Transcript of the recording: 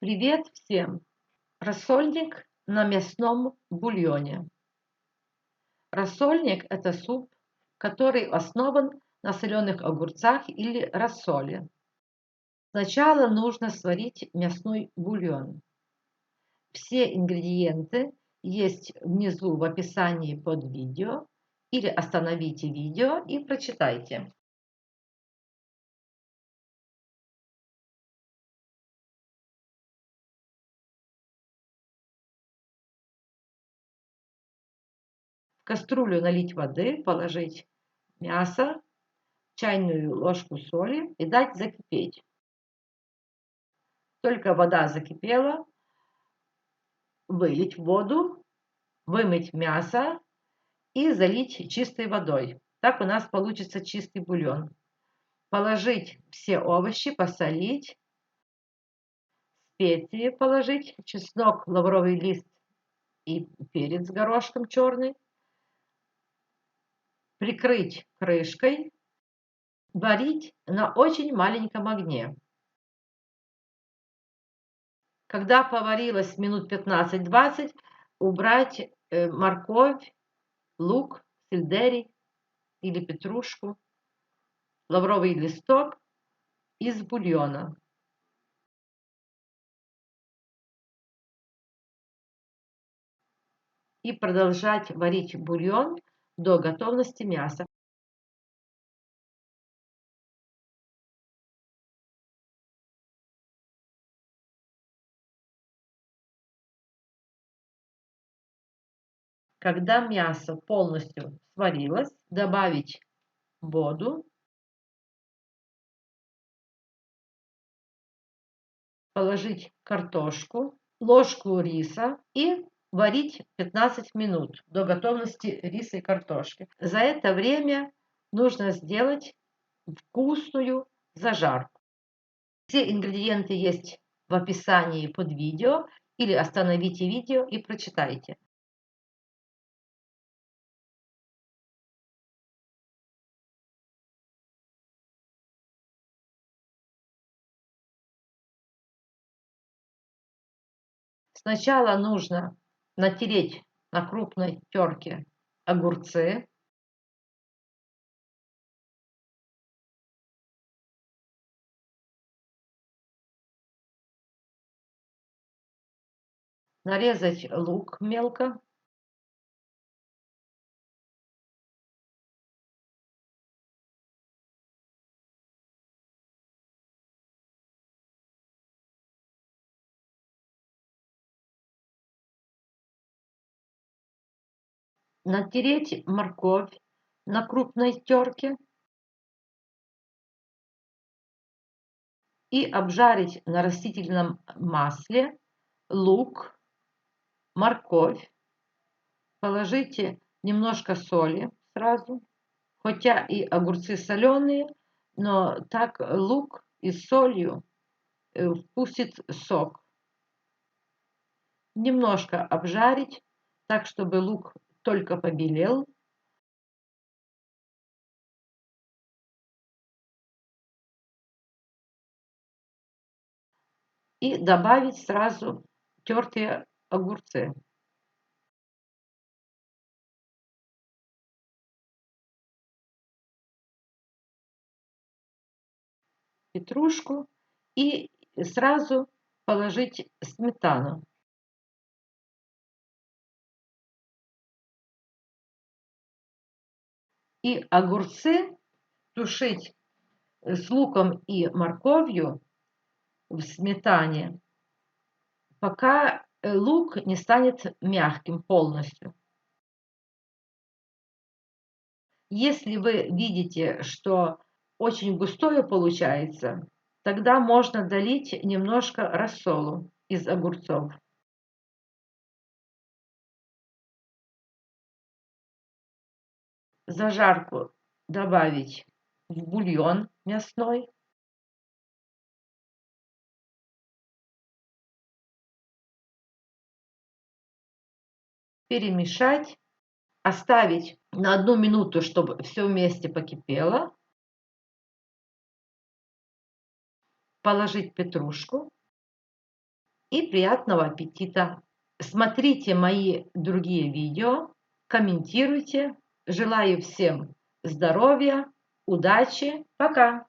Привет всем! Рассольник на мясном бульоне. Рассольник – это суп, который основан на соленых огурцах или рассоле. Сначала нужно сварить мясной бульон. Все ингредиенты есть внизу в описании под видео или остановите видео и прочитайте. Кастрюлю налить воды, положить мясо, чайную ложку соли и дать закипеть. Только вода закипела, вылить воду, вымыть мясо и залить чистой водой. Так у нас получится чистый бульон. Положить все овощи, посолить, специи положить, чеснок, лавровый лист и перец горошком черный. Прикрыть крышкой, варить на очень маленьком огне. Когда поварилось минут 15-20, убрать э, морковь, лук, сельдерей или петрушку, лавровый листок из бульона. И продолжать варить бульон до готовности мяса. Когда мясо полностью сварилось, добавить воду, положить картошку, ложку риса и варить 15 минут до готовности риса и картошки. За это время нужно сделать вкусную зажарку. Все ингредиенты есть в описании под видео или остановите видео и прочитайте. Сначала нужно натереть на крупной терке огурцы. Нарезать лук мелко. Натереть морковь на крупной терке и обжарить на растительном масле лук, морковь. Положите немножко соли сразу, хотя и огурцы соленые, но так лук и солью э, впустит сок. Немножко обжарить, так чтобы лук только побелел и добавить сразу тертые огурцы. петрушку и сразу положить сметану. И огурцы тушить с луком и морковью в сметане, пока э, лук не станет мягким полностью. Если вы видите, что очень густое получается, тогда можно долить немножко рассолу из огурцов. Зажарку добавить в бульон мясной. Перемешать, оставить на одну минуту, чтобы все вместе покипело. положить петрушку. И приятного аппетита! Смотрите мои другие видео, комментируйте. Желаю всем здоровья, удачи. Пока!